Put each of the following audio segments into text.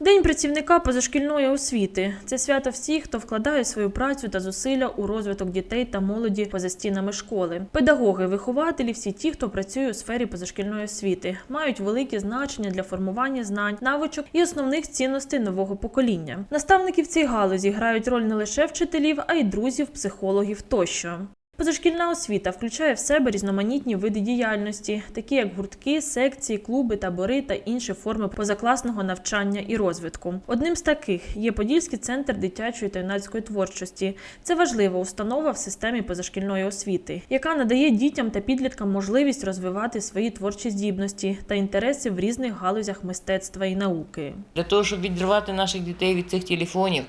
День працівника позашкільної освіти це свято всіх, хто вкладає свою працю та зусилля у розвиток дітей та молоді поза стінами школи. Педагоги, вихователі, всі ті, хто працює у сфері позашкільної освіти, мають велике значення для формування знань, навичок і основних цінностей нового покоління. Наставники в цій галузі грають роль не лише вчителів, а й друзів, психологів тощо. Позашкільна освіта включає в себе різноманітні види діяльності, такі як гуртки, секції, клуби, табори та інші форми позакласного навчання і розвитку. Одним з таких є Подільський центр дитячої та юнацької творчості. Це важлива установа в системі позашкільної освіти, яка надає дітям та підліткам можливість розвивати свої творчі здібності та інтереси в різних галузях мистецтва і науки. для того, щоб відривати наших дітей від цих телефонів,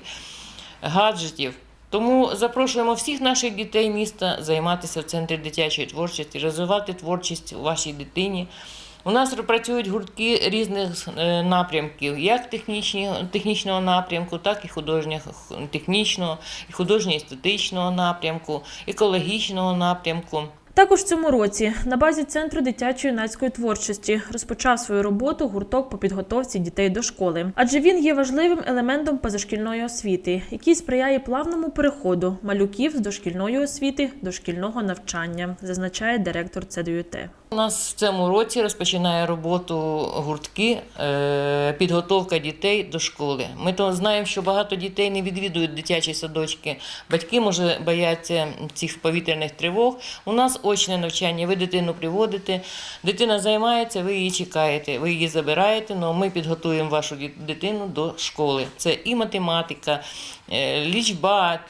гаджетів. Тому запрошуємо всіх наших дітей міста займатися в центрі дитячої творчості, розвивати творчість у вашій дитині. У нас працюють гуртки різних е, напрямків, як технічні, технічного напрямку, так і художнього технічного, і художньо-естетичного напрямку, екологічного напрямку. Також в цьому році на базі центру дитячої юнацької творчості розпочав свою роботу гурток по підготовці дітей до школи, адже він є важливим елементом позашкільної освіти, який сприяє плавному переходу малюків з дошкільної освіти до шкільного навчання, зазначає директор ЦДЮТ. У нас в цьому році розпочинає роботу гуртки е, підготовка дітей до школи. Ми то знаємо, що багато дітей не відвідують дитячі садочки. Батьки може бояться цих повітряних тривог. У нас очне навчання. Ви дитину приводите, дитина займається, ви її чекаєте, ви її забираєте. але ми підготуємо вашу дитину до школи. Це і математика, е, лічба,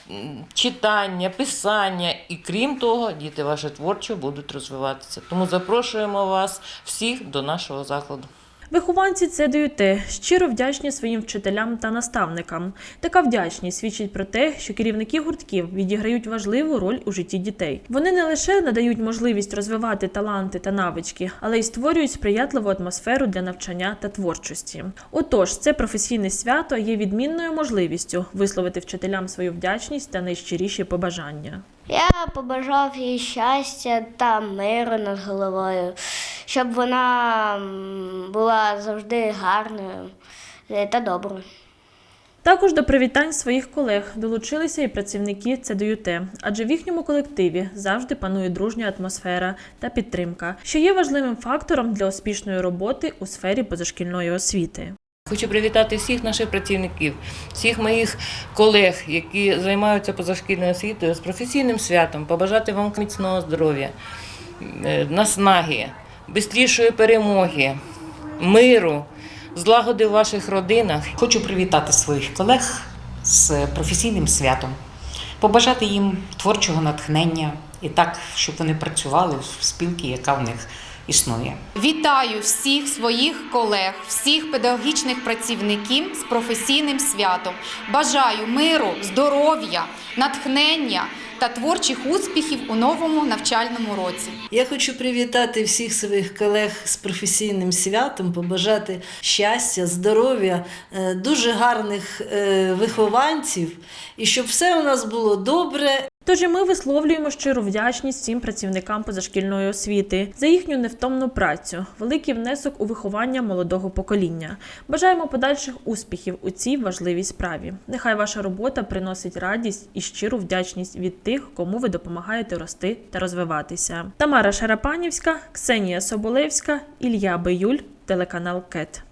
читання, писання. І крім того, діти ваші творчо будуть розвиватися. Тому запрошуємо вас всіх до нашого закладу. Вихованці ЦДЮТ щиро вдячні своїм вчителям та наставникам. Така вдячність свідчить про те, що керівники гуртків відіграють важливу роль у житті дітей. Вони не лише надають можливість розвивати таланти та навички, але й створюють сприятливу атмосферу для навчання та творчості. Отож, це професійне свято є відмінною можливістю висловити вчителям свою вдячність та найщиріші побажання. Я побажав їй щастя та миру над головою, щоб вона була завжди гарною е, та доброю. Також до привітань своїх колег долучилися і працівники ЦДЮТ, адже в їхньому колективі завжди панує дружня атмосфера та підтримка, що є важливим фактором для успішної роботи у сфері позашкільної освіти. Хочу привітати всіх наших працівників, всіх моїх колег, які займаються позашкільною освітою з професійним святом, побажати вам міцного здоров'я, е, наснаги, бистрішої перемоги, миру, злагоди в ваших родинах. Хочу привітати своїх колег з професійним святом, побажати їм творчого натхнення і так, щоб вони працювали в спілці, яка в них існує. Вітаю всіх своїх колег, всіх педагогічних працівників з професійним святом. Бажаю миру, здоров'я, натхнення та творчих успіхів у новому навчальному році. Я хочу привітати всіх своїх колег з професійним святом, побажати щастя, здоров'я, е, дуже гарних е, вихованців і щоб все у нас було добре Тож і ми висловлюємо щиру вдячність всім працівникам позашкільної освіти за їхню невтомну працю, великий внесок у виховання молодого покоління. Бажаємо подальших успіхів у цій важливій справі. Нехай ваша робота приносить радість і щиру вдячність від тих, кому ви допомагаєте рости та розвиватися. Тамара Шарапанівська, Ксенія Соболевська, Ілля Биюль, телеканал КЕТ.